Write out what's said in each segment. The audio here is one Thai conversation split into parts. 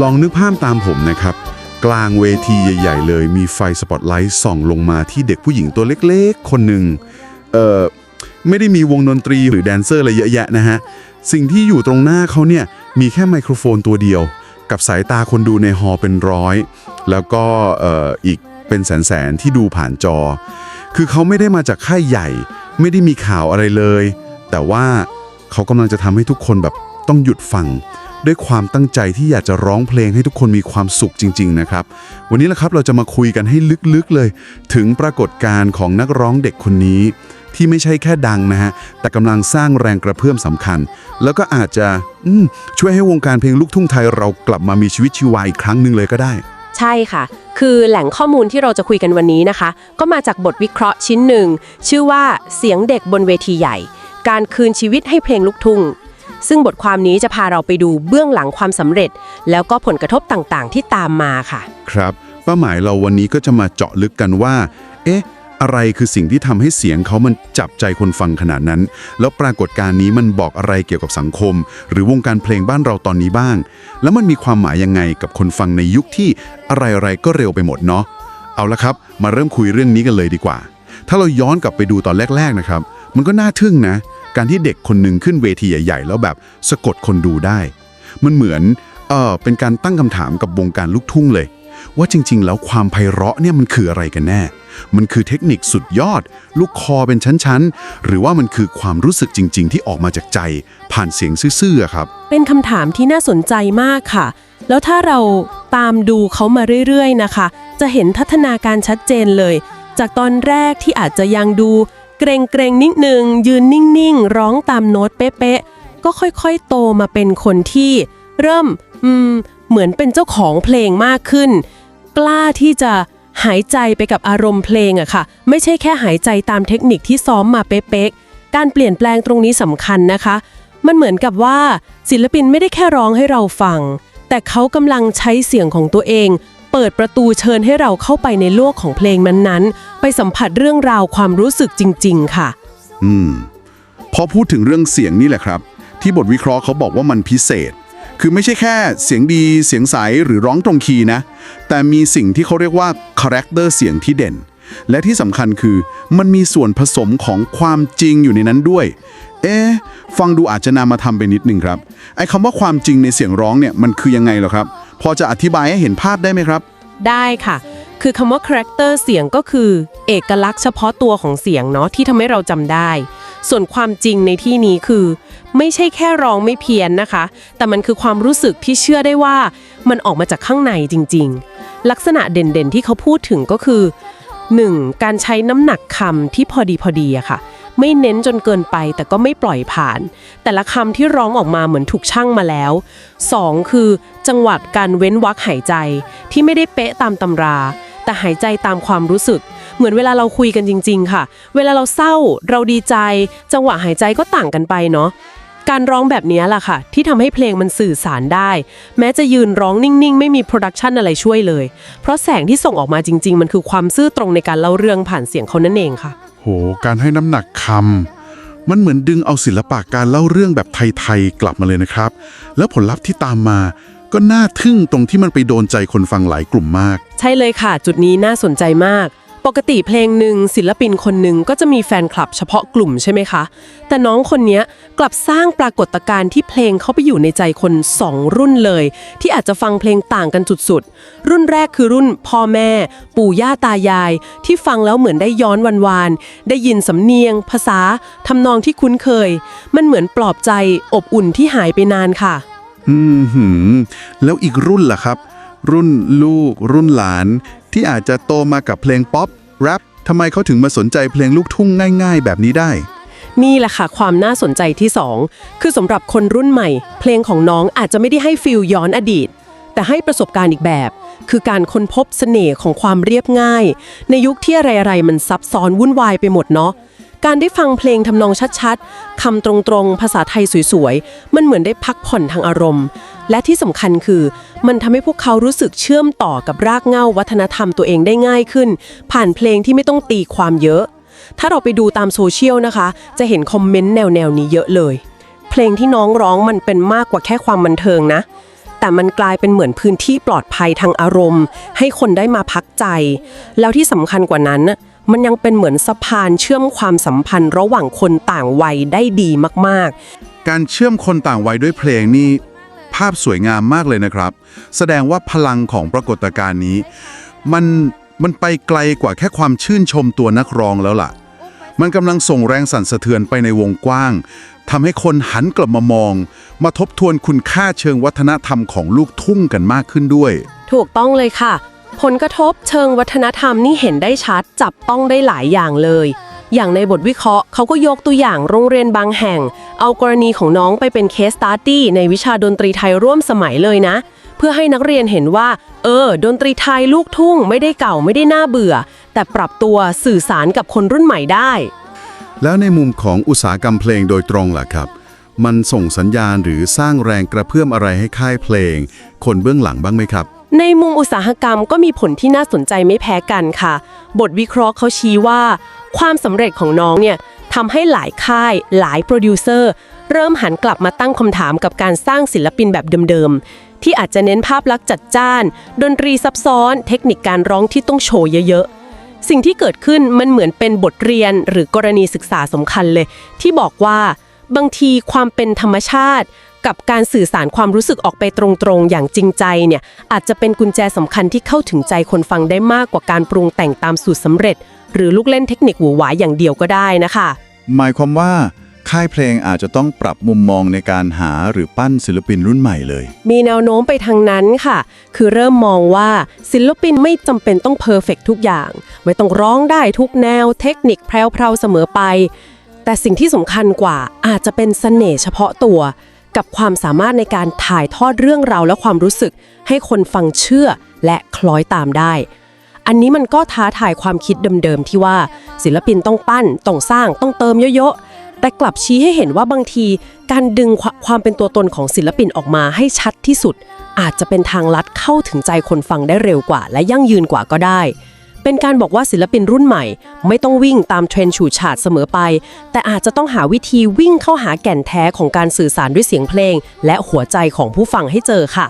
ลองนึกภาพตามผมนะครับ กลางเวทีใหญ่ ๆ เลยมีไฟสปอตไลท์ส่องลงมาที่เด็กผู้หญิงตัวเล็กๆ คนหนึ่งเอ่อไม่ได้มีวงดนตรีหรือแดนเซอร์อะไรเยอะแยะนะฮะ สิ่งที่อยู่ตรงหน้าเขาเนี่ย มีแค่ไมโครโฟนตัวเดียว กับสายตาคนดูในฮอเป็นร้อย แล้วก็เอ่ออีกเป็นแสนๆ ที่ดูผ่านจอ คือเขาไม่ได้มาจากค่ายใหญ่ ไม่ได้มีข่าวอะไรเลย แต่ว่า เขากำลังจะทำให้ทุกคนแบบต้องหยุดฟัง ด้วยความตั้งใจที่อยากจะร้องเพลงให้ทุกคนมีความสุขจริง ๆ นะครับ วันนี้แหละครับเราจะมาคุยกันให้ลึกๆเลย ถึงปรากฏการณ์ของนักร้องเด็กคนนี้ ที่ไม่ใช่แค่ดังนะฮะ แต่กำลังสร้างแรงกระเพื่อมสำคัญ แล้วก็อาจจะช่วยให้วงการเพลงลูกทุ่งไทยเรากลับมามีชีวิตชีวาอีกครั้งหนึ่งเลยก็ได้ ใช่ค่ะคือแหล่งข้อมูลที่เราจะคุยกันวันนี้นะคะ ก็มาจากบทวิเคราะห์ชิ้นหนึ่ง ชื่อว่าเสียงเด็กบนเวทีใหญ่ การคืนชีวิตให้เพลงลูกทุ่ง ซึ่งบทความนี้จะพาเราไปดูเบื้องหลังความสำเร็จ แล้วก็ผลกระทบต่างๆ ที่ตามมาค่ะ ครับเป้าหมายเราวันนี้ก็จะมาเจาะลึกกันว่า เอ๊ะ อะไรคือสิ่งที่ทำให้เสียงเขามันจับใจคนฟังขนาดนั้น แล้วปรากฏการณ์นี้มันบอกอะไรเกี่ยวกับสังคม หรือวงการเพลงบ้านเราตอนนี้บ้าง แล้วมันมีความหมายยังไงกับคนฟังในยุคที่อะไรๆก็เร็วไปหมดเนาะเอาละครับ มาเริ่มคุยเรื่องนี้กันเลยดีกว่า ถ้าเราย้อนกลับไปดูตอนแรก ๆนะครับ มันก็น่าทึ่งนะ การที่เด็กคนหนึ่งขึ้นเวทีใหญ่ ๆ แล้วแบบสะกดคนดูได้ มันเหมือนเออเป็นการตั้งคำถามกับวงการลูกทุ่งเลย ว่าจริง ๆ แล้วความไพเราะเนี่ยมันคืออะไรกันแน่ มันคือเทคนิคสุดยอด ลูกคอเป็นชั้น ๆ หรือว่ามันคือความรู้สึกจริง ๆ ที่ออกมาจากใจ ผ่านเสียงซื่อๆครับ เป็นคำถามที่น่าสนใจมากค่ะ แล้วถ้าเราตามดูเขามาเรื่อยๆนะคะ จะเห็นพัฒนาการชัดเจนเลย จากตอนแรกที่อาจจะยังดู เกรงเกรงนิดนึง ยืนนิ่งๆ ร้องตามโน้ตเป๊ะๆ ก็ค่อยๆ โตมาเป็นคนที่เริ่มอืมเหมือนเป็นเจ้าของเพลงมากขึ้น กล้าที่จะหายใจไปกับอารมณ์เพลงอะค่ะ ไม่ใช่แค่หายใจตามเทคนิคที่ซ้อมมาเป๊ะๆ การเปลี่ยนแปลงตรงนี้สำคัญนะคะ มันเหมือนกับว่าศิลปินไม่ได้แค่ร้องให้เราฟัง แต่เขากำลังใช้เสียงของตัวเอง เปิดประตูเชิญให้เราเข้าไปในโลกของเพลงนั้นๆ ไปสัมผัสเรื่องราวความรู้สึกจริง ๆ ค่ะ อืม พอพูดถึงเรื่องเสียงนี่แหละครับ ที่บทวิเคราะห์เขาบอกว่ามันพิเศษ คือไม่ใช่แค่เสียงดีเสียงใสหรือร้องตรงคีย์นะ แต่มีสิ่งที่เขาเรียกว่าคาแรคเตอร์เสียงที่เด่น และที่สำคัญคือมันมีส่วนผสมของความจริงอยู่ในนั้นด้วย เอ๊ฟังดูอาจจะนามาทำไปนิดนึงครับ ไอ้คำว่าความจริงในเสียงร้องเนี่ยมันคือยังไงเหรอครับ พอจะอธิบายให้เห็นภาพได้ไหมครับ ได้ค่ะ คือคำว่า character เสียงก็คือ เอกลักษณ์เฉพาะตัวของเสียงเนาะที่ทำให้เราจำได้ ส่วนความจริงในที่นี้คือ ไม่ใช่แค่ร้องไม่เพี้ยนนะคะ แต่มันคือความรู้สึกที่เชื่อได้ว่า มันออกมาจากข้างในจริง ๆ ลักษณะเด่นๆที่เขาพูดถึงก็คือ 1. การใช้น้ำหนักคำที่พอดีพอดีอะค่ะ ไม่เน้นจนเกินไปแต่ก็ไม่ปล่อยผ่าน แต่ละคำที่ร้องออกมาเหมือนถูกชั่งมาแล้ว 2. คือ จังหวะการเว้นวรรคหายใจที่ไม่ได้เป๊ะตามตำรา แต่หายใจตามความรู้สึก เหมือนเวลาเราคุยกันจริง ๆ ค่ะ เวลาเราเศร้า เราดีใจ จังหวะหายใจก็ต่างกันไปเนาะ การร้องแบบนี้ล่ะค่ะ ที่ทำให้เพลงมันสื่อสารได้ แม้จะยืนร้องนิ่ง ๆ ไม่มีโปรดักชันอะไรช่วยเลย เพราะแสงที่ส่งออกมาจริง ๆ มันคือความซื่อตรงในการเล่าเรื่องผ่านเสียงเขานั่นเองค่ะ โห การให้น้ำหนักคำมันเหมือนดึงเอาศิลปะการเล่าเรื่องแบบไทย ๆ กลับมาเลยนะครับ แล้วผลลัพธ์ที่ตามมาก็น่าทึ่งตรงที่มันไปโดนใจคนฟังหลายกลุ่มมาก ใช่เลยค่ะ จุดนี้น่าสนใจมาก ปกติเพลงหนึ่งศิลปินคนหนึ่งก็จะมีแฟนคลับเฉพาะกลุ่มใช่ไหมคะ แต่น้องคนนี้กลับสร้างปรากฏการณ์ที่เพลงเข้าไปอยู่ในใจคนสองรุ่นเลย ที่อาจจะฟังเพลงต่างกันสุดๆ รุ่นแรกคือรุ่นพ่อแม่ ปู่ย่าตายาย ที่ฟังแล้วเหมือนได้ย้อนวันวาน ได้ยินสำเนียง ภาษาทำนองที่คุ้นเคย มันเหมือนปลอบใจอบอุ่นที่หายไปนานค่ะ อืมหืมแล้วอีกรุ่นล่ะครับ รุ่นลูก รุ่นหลาน ที่อาจจะโตมากับเพลงป๊อปแรปทำไมเขาถึงมาสนใจเพลงลูกทุ่งง่าย ๆ แบบนี้ได้ นี่แหละค่ะความน่าสนใจที่ 2 คือสำหรับคนรุ่นใหม่ เพลงของน้องอาจจะไม่ได้ให้ฟิลย้อนอดีต แต่ให้ประสบการณ์อีกแบบ คือการค้นพบเสน่ห์ของความเรียบง่าย ในยุคที่อะไรๆมันซับซ้อนวุ่นวายไปหมดเนาะ การได้ฟังเพลงทำนองชัดๆ คำตรงๆ ภาษาไทยสวยๆ มันเหมือนได้พักผ่อนทางอารมณ์ และที่สำคัญคือมันทำให้พวกเขารู้สึกเชื่อมต่อกับรากเหง้าวัฒนธรรมตัวเองได้ง่ายขึ้น ผ่านเพลงที่ไม่ต้องตีความเยอะ ถ้าเราไปดูตามโซเชียลนะคะ จะเห็นคอมเมนต์แนวๆนี้เยอะเลย เพลงที่น้องร้องมันเป็นมากกว่าแค่ความบันเทิงนะแต่มันกลายเป็นเหมือนพื้นที่ปลอดภัยทางอารมณ์ ให้คนได้มาพักใจ แล้วที่สำคัญกว่านั้นน่ะ มันยังเป็นเหมือนสะพานเชื่อมความสัมพันธ์ระหว่างคนต่างวัยได้ดีมากๆการเชื่อมคนต่างวัยด้วยเพลงนี่ภาพสวยงามมากเลยนะครับ แสดงว่าพลังของปรากฏการณ์นี้ มันมันไปไกลกว่าแค่ความชื่นชมตัวนักร้องแล้วล่ะ มันกำลังส่งแรงสั่นสะเทือนไปในวงกว้างทำให้คนหันกลับมามอง มาทบทวนคุณค่าเชิงวัฒนธรรมของลูกทุ่งกันมากขึ้นด้วยถูกต้องเลยค่ะ ผลกระทบเชิงวัฒนธรรมนี่เห็นได้ชัดจับต้องได้หลายอย่างเลย อย่างในบทวิเคราะห์เขาก็ยกตัวอย่างโรงเรียนบางแห่ง เอากรณีของน้องไปเป็นเคสตาร์ตี้ในวิชาดนตรีไทยร่วมสมัยเลยนะ เพื่อให้นักเรียนเห็นว่า เออ ดนตรีไทยลูกทุ่งไม่ได้เก่าไม่ได้น่าเบื่อ แต่ปรับตัวสื่อสารกับคนรุ่นใหม่ได้ แล้วในมุมของอุตสาหกรรมเพลงโดยตรงล่ะครับ มันส่งสัญญาณหรือสร้างแรงกระเพื่อมอะไรให้ค่ายเพลง คนเบื้องหลังบ้างไหมครับ ในมุมอุตสาหกรรมก็มีผลที่น่าสนใจไม่แพ้กันค่ะ บทวิเคราะห์เขาชี้ว่า ความสำเร็จของน้องเนี่ยทำให้หลายค่าย หลายโปรดิวเซอร์ เริ่มหันกลับมาตั้งคำถามกับการสร้างศิลปินแบบเดิมๆ ที่อาจจะเน้นภาพลักษณ์จัดจ้าน ดนตรีซับซ้อน เทคนิคการร้องที่ต้องโชว์เยอะๆ สิ่งที่เกิดขึ้นมันเหมือนเป็นบทเรียนหรือกรณีศึกษาสำคัญเลย ที่บอกว่า บางทีความเป็นธรรมชาติ กับการสื่อสารความรู้สึกออกไปตรงๆ อย่างจริงใจเนี่ยอาจจะเป็นกุญแจสำคัญที่เข้าถึงใจคนฟังได้มากกว่าการปรุงแต่งตามสูตรสำเร็จ หรือลูกเล่นเทคนิคหวือหวาอย่างเดียวก็ได้นะคะ หมายความว่าค่ายเพลงอาจจะต้องปรับมุมมองในการหาหรือปั้นศิลปินรุ่นใหม่เลย มีแนวโน้มไปทางนั้นค่ะ คือเริ่มมองว่าศิลปินไม่จำเป็นต้องเพอร์เฟกทุกอย่าง ไม่ต้องร้องได้ทุกแนว เทคนิคแพรวๆเสมอไป แต่สิ่งที่สำคัญกว่าอาจจะเป็นเสน่ห์เฉพาะตัว กับความสามารถในการถ่ายทอดเรื่องราวและความรู้สึก ให้คนฟังเชื่อและคล้อยตามได้ อันนี้มันก็ท้าทายความคิดเดิมๆที่ว่า ศิลปินต้องปั้น ต้องสร้าง ต้องเติมเยอะๆ แต่กลับชี้ให้เห็นว่าบางที การดึงความเป็นตัวตนของศิลปินออกมาให้ชัดที่สุด อาจจะเป็นทางลัดเข้าถึงใจคนฟังได้เร็วกว่า และยั่งยืนกว่าก็ได้ เป็นการบอกว่าศิลปินรุ่นใหม่ ไม่ต้องวิ่งตามเทรนด์ฉูดฉาดเสมอไป แต่อาจจะต้องหาวิธีวิ่งเข้าหาแก่นแท้ของการสื่อสารด้วยเสียงเพลง และหัวใจของผู้ฟังให้เจอค่ะ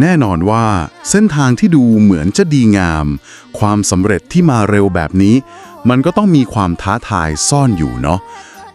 แน่นอนว่าเส้นทางที่ดูเหมือนจะดีงาม ความสำเร็จที่มาเร็วแบบนี้ มันก็ต้องมีความท้าทายซ่อนอยู่เนาะ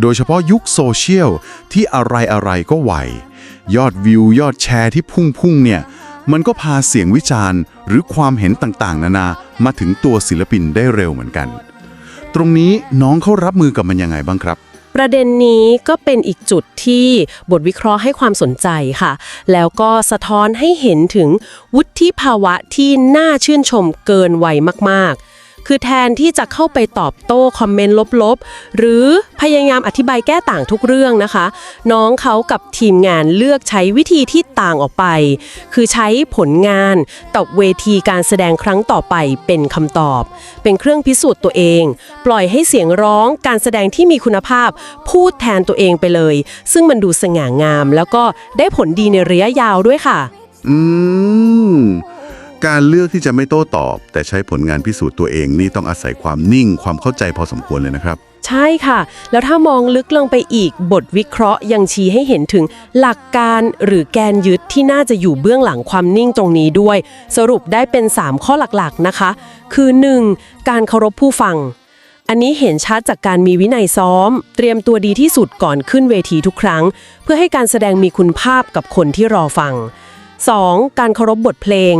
โดยเฉพาะยุคโซเชียลที่อะไรอะไรก็ไหวยอดวิวยอดแชร์ที่พุ่งๆเนี่ย มันก็พาเสียงวิจารณ์ หรือความเห็นต่างๆ นานามาถึงตัวศิลปินได้เร็วเหมือนกัน ตรงนี้น้องเขารับมือกับมันยังไงบ้างครับประเด็นนี้ก็เป็นอีกจุดที่บทวิเคราะห์ให้ความสนใจค่ะ แล้วก็สะท้อนให้เห็นถึงวุฒิภาวะที่น่าชื่นชมเกินวัยมากๆ คือแทนที่จะเข้าไปตอบโต้คอมเมนต์ลบๆ หรือพยายามอธิบายแก้ต่างทุกเรื่องนะคะ น้องเขากับทีมงานเลือกใช้วิธีที่ต่างออกไป คือใช้ผลงานตอบเวทีการแสดงครั้งต่อไปเป็นคำตอบ เป็นเครื่องพิสูจน์ตัวเอง ปล่อยให้เสียงร้องการแสดงที่มีคุณภาพ พูดแทนตัวเองไปเลย ซึ่งมันดูสง่างาม แล้วก็ได้ผลดีในระยะยาวด้วยค่ะ อืม การเลือกที่จะไม่โต้ตอบ แต่ใช้ผลงานพิสูจน์ตัวเองนี่ต้องอาศัยความนิ่งความเข้าใจพอสมควรเลยนะครับ ใช่ค่ะ แล้วถ้ามองลึกลงไปอีกบทวิเคราะห์ยังชี้ให้เห็นถึงหลักการหรือแกนยึดที่น่าจะอยู่เบื้องหลังความนิ่งตรงนี้ด้วย สรุปได้เป็น 3 ข้อหลักๆนะคะ คือ 1. การเคารพผู้ฟัง อันนี้เห็นชัดจากการมีวินัยซ้อม เตรียมตัวดีที่สุดก่อนขึ้นเวทีทุกครั้ง เพื่อให้การแสดงมีคุณภาพกับคนที่รอฟัง 2. การเคารพบทเพลง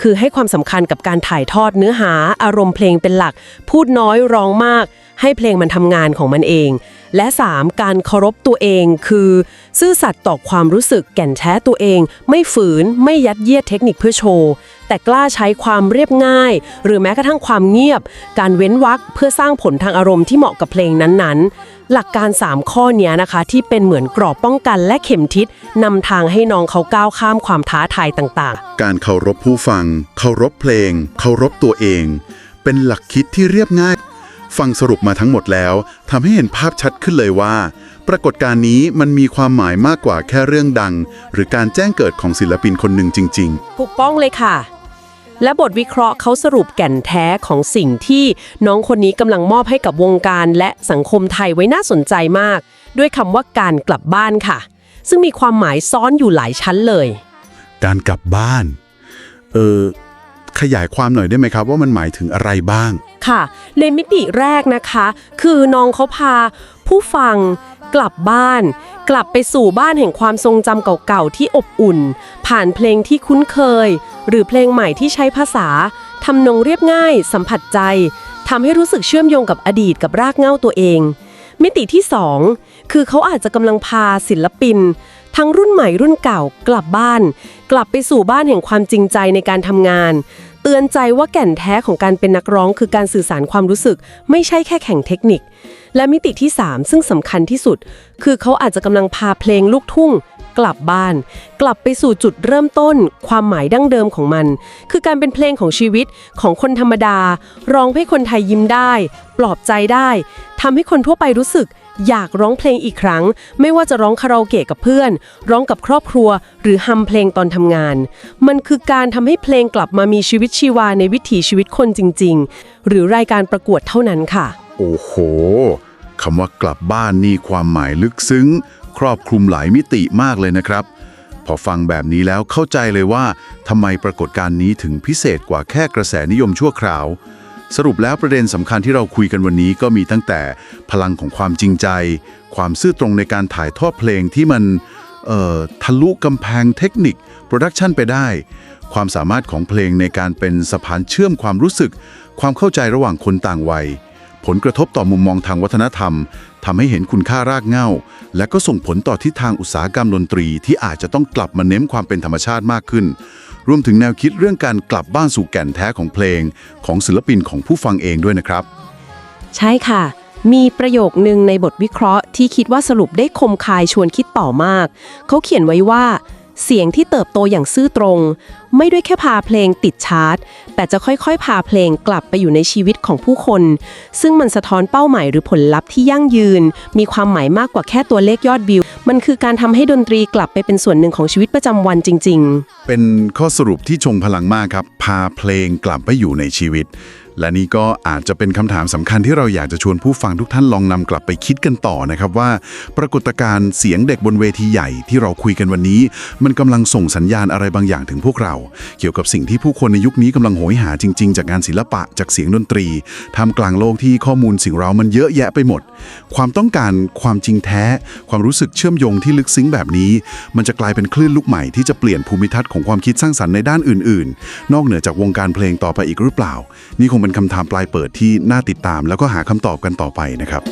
คือให้ความสำคัญกับการถ่ายทอดเนื้อหาอารมณ์เพลงเป็นหลัก พูดน้อยร้องมาก ให้เพลงมันทำงานของมันเอง และ 3. การเคารพตัวเองคือ ซื่อสัตย์ต่อความรู้สึกแก่นแท้ตัวเอง ไม่ฝืน ไม่ยัดเยียดเทคนิคเพื่อโชว์ แต่กล้าใช้ความเรียบง่าย หรือแม้กระทั่งความเงียบ การเว้นวรรคเพื่อสร้างผลทางอารมณ์ที่เหมาะกับเพลงนั้นๆ หลักการ 3 ข้อนี้นะคะ ที่เป็นเหมือนกรอบป้องกันและเข็มทิศนำทางให้น้องเขาก้าวข้ามความท้าทายต่างๆ การเคารพผู้ฟัง เคารพเพลง เคารพตัวเอง เป็นหลักคิดที่เรียบง่าย ฟังสรุปมาทั้งหมดแล้วทำให้เห็นภาพชัดขึ้นเลยว่า ปรากฏการณ์นี้มันมีความหมายมากกว่าแค่เรื่องดัง หรือการแจ้งเกิดของศิลปินคนหนึ่งจริงถูกต้องเลยค่ะ และบทวิเคราะห์เขาสรุปแก่นแท้ของสิ่งที่น้องคนนี้กำลังมอบให้กับวงการและสังคมไทยไว้น่าสนใจมาก ด้วยคำว่าการกลับบ้านค่ะ ซึ่งมีความหมายซ้อนอยู่หลายชั้นเลย การกลับบ้าน เออ ขยายความหน่อยได้ไหมครับ ว่ามันหมายถึงอะไรบ้าง ค่ะ ในมิติแรกนะคะ คือน้องเขาพาผู้ฟังกลับบ้าน กลับไปสู่บ้านแห่งความทรงจำเก่าๆ ที่อบอุ่น ผ่านเพลงที่คุ้นเคย หรือเพลงใหม่ที่ใช้ภาษาทำนงเรียบง่าย สัมผัสใจทำให้รู้สึกเชื่อมโยงกับอดีตกับรากเหง้าตัวเอง มิติที่ 2 คือเขาอาจจะกำลังพาศิลปิน ทั้งรุ่นใหม่รุ่นเก่ากลับบ้าน กลับไปสู่บ้านแห่งความจริงใจในการทำงาน เตือนใจว่าแก่นแท้ของการเป็นนักร้องคือการสื่อสารความรู้สึก ไม่ใช่แค่แข่งเทคนิค และมิติที่ 3 ซึ่งสำคัญที่สุด คือเขาอาจจะกำลังพาเพลงลูกทุ่ง กลับบ้าน กลับไปสู่จุดเริ่มต้น ความหมายดั้งเดิมของมัน คือการเป็นเพลงของชีวิตของคนธรรมดา ร้องให้คนไทยยิ้มได้ ปลอบใจได้ทำให้คนทั่วไปรู้สึก อยากร้องเพลงอีกครั้ง ไม่ว่าจะร้องคาราโอเกะกับเพื่อน ร้องกับครอบครัว หรือฮัมเพลงตอนทำงาน มันคือการทำให้เพลงกลับมามีชีวิตชีวาในวิถีชีวิตคนจริง ๆ หรือรายการประกวดเท่านั้นค่ะ โอ้โหคำว่ากลับบ้านนี่ความหมายลึกซึ้ง ครอบคลุมหลายมิติมากเลยนะครับ พอฟังแบบนี้แล้วเข้าใจเลยว่าทำไมปรากฏการณ์นี้ถึงพิเศษกว่าแค่กระแสนิยมชั่วคราว สรุปแล้วประเด็นสำคัญที่เราคุยกันวันนี้ก็มีตั้งแต่พลังของความจริงใจ ความซื่อตรงในการถ่ายทอดเพลงที่มันทะลุกำแพงเทคนิคโปรดักชันไปได้ ความสามารถของเพลงในการเป็นสะพานเชื่อมความรู้สึก ความเข้าใจระหว่างคนต่างวัย ผลกระทบต่อมุมมองทางวัฒนธรรมทำให้เห็นคุณค่ารากเหง้า และก็ส่งผลต่อทิศทางอุตสาหกรรมดนตรี ที่อาจจะต้องกลับมาเน้นความเป็นธรรมชาติมากขึ้น รวมถึงแนวคิดเรื่องการกลับบ้านสู่แก่นแท้ของเพลง ของศิลปินของผู้ฟังเองด้วยนะครับ ใช่ค่ะ มีประโยคนึงในบทวิเคราะห์ที่คิดว่าสรุปได้คมคายชวนคิดต่อมาก เขาเขียนไว้ว่า เสียงที่เติบโตอย่างซื่อตรง ไม่ด้วยแค่พาเพลงติดชาร์ตแต่จะค่อยๆ พาเพลงกลับไปอยู่ในชีวิตของผู้คน ซึ่งมันสะท้อนเป้าหมายหรือผลลัพธ์ที่ยั่งยืน มีความหมายมากกว่าแค่ตัวเลขยอดวิว มันคือการทำให้ดนตรีกลับไปเป็นส่วนหนึ่งของชีวิตประจำวันจริง ๆ เป็นข้อสรุปที่ชงพลังมากครับ พาเพลงกลับไปอยู่ในชีวิต และนี่ก็อาจจะเป็นคำถามสำคัญที่เราอยากจะชวนผู้ฟังทุกท่านลองนำกลับไปคิดกันต่อนะครับว่า ปรากฏการณ์เสียงเด็กบนเวทีใหญ่ที่เราคุยกันวันนี้ มันกำลังส่งสัญญาณอะไรบางอย่างถึงพวกเรา เกี่ยวกับสิ่งที่ผู้คนในยุคนี้กำลังโหยหาจริง ๆ จากงานศิลปะจากเสียงดนตรีทำกลางโลกที่ข้อมูลสิ่งเรามันเยอะแยะไปหมด ความต้องการความจริงแท้ ความรู้สึกเชื่อมโยงที่ลึกซึ้งแบบนี้ มันจะกลายเป็นคลื่นลูกใหม่ที่จะเปลี่ยนภูมิทัศน์ของความคิดสร้างสรรค์ในด้านอื่น ๆ นอกเหนือจากวงการเพลงต่อไปอีกหรือเปล่านี่คงงเป็นคำถามปลายเปิดที่น่าติดตามแล้วก็หาคำตอบกันต่อไปนะครับ